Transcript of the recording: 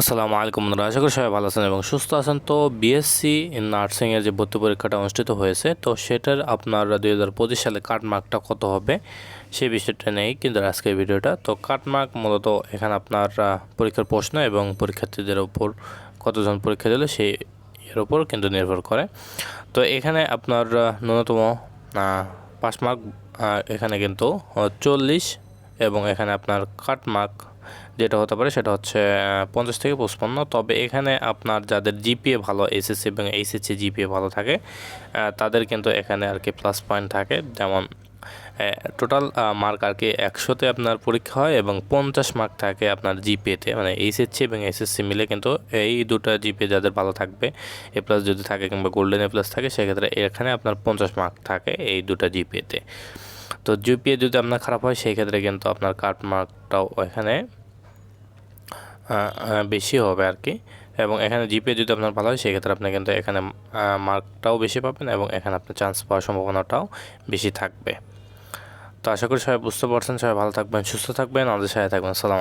আসসালামু আলাইকুম বন্ধুরা, আশা করি সবাই ভালো আছেন এবং সুস্থ আছেন। তো বিএসসি নার্সিংয়ের যে ভর্তি পরীক্ষাটা অনুষ্ঠিত হয়েছে, তো সেটার আপনার দুই হাজার পঁচিশ সালে কাট মার্কটা কত হবে সেই বিষয়টা নেই কিন্তু আজকের ভিডিওটা। তো কাট মার্ক মূলত এখানে আপনার পরীক্ষার প্রশ্ন এবং পরীক্ষার্থীদের উপর কতজন পরীক্ষা দিল সেই এর উপর কিন্তু নির্ভর করে। তো এখানে আপনার ন্যূনতম পাস মার্ক এখানে কিন্তু চল্লিশ এবং এখানে আপনার কাট মার্ক যেটা হতে পারে সেটা হচ্ছে পঞ্চাশ থেকে পঁচপান্ন। তবে এখানে আপনার যাদের জিপিএ ভালো এসএসসি এবং এইচএসসি জিপিএ ভালো থাকে তাদের কিন্তু এখানে আর কি প্লাস পয়েন্ট থাকে। যেমন টোটাল মার্ক আর কি একশোতে আপনার পরীক্ষা হয় এবং পঞ্চাশ মার্ক থাকে আপনার জিপিএতে মানে এইচএসসি এবং এসএসসি মিলে কিন্তু এই দুটো জিপিএ যাদের ভালো থাকবে এ প্লাস যদি থাকে কিংবা গোল্ডেন এ প্লাস থাকে, সেক্ষেত্রে এখানে আপনার পঞ্চাশ মার্ক থাকে এই দুটো জিপিএতে তো জিপিএ যদি আপনার খারাপ হয় সেই ক্ষেত্রে কিন্তু আপনার কাট মার্কটাও এখানে বেশি হবে আর কি এবং এখানে জিপে যদি আপনার ভালো হয়, সেক্ষেত্রে আপনি কিন্তু এখানে মার্কটাও বেশি পাবেন এবং এখানে আপনার চান্স পাওয়ার সম্ভাবনাটাও বেশি থাকবে। তো আশা করি সবাই বুঝতে পারছেন। সবাই ভালো থাকবেন, সুস্থ থাকবেন। আমাদের সাথে থাকবেন। সালাম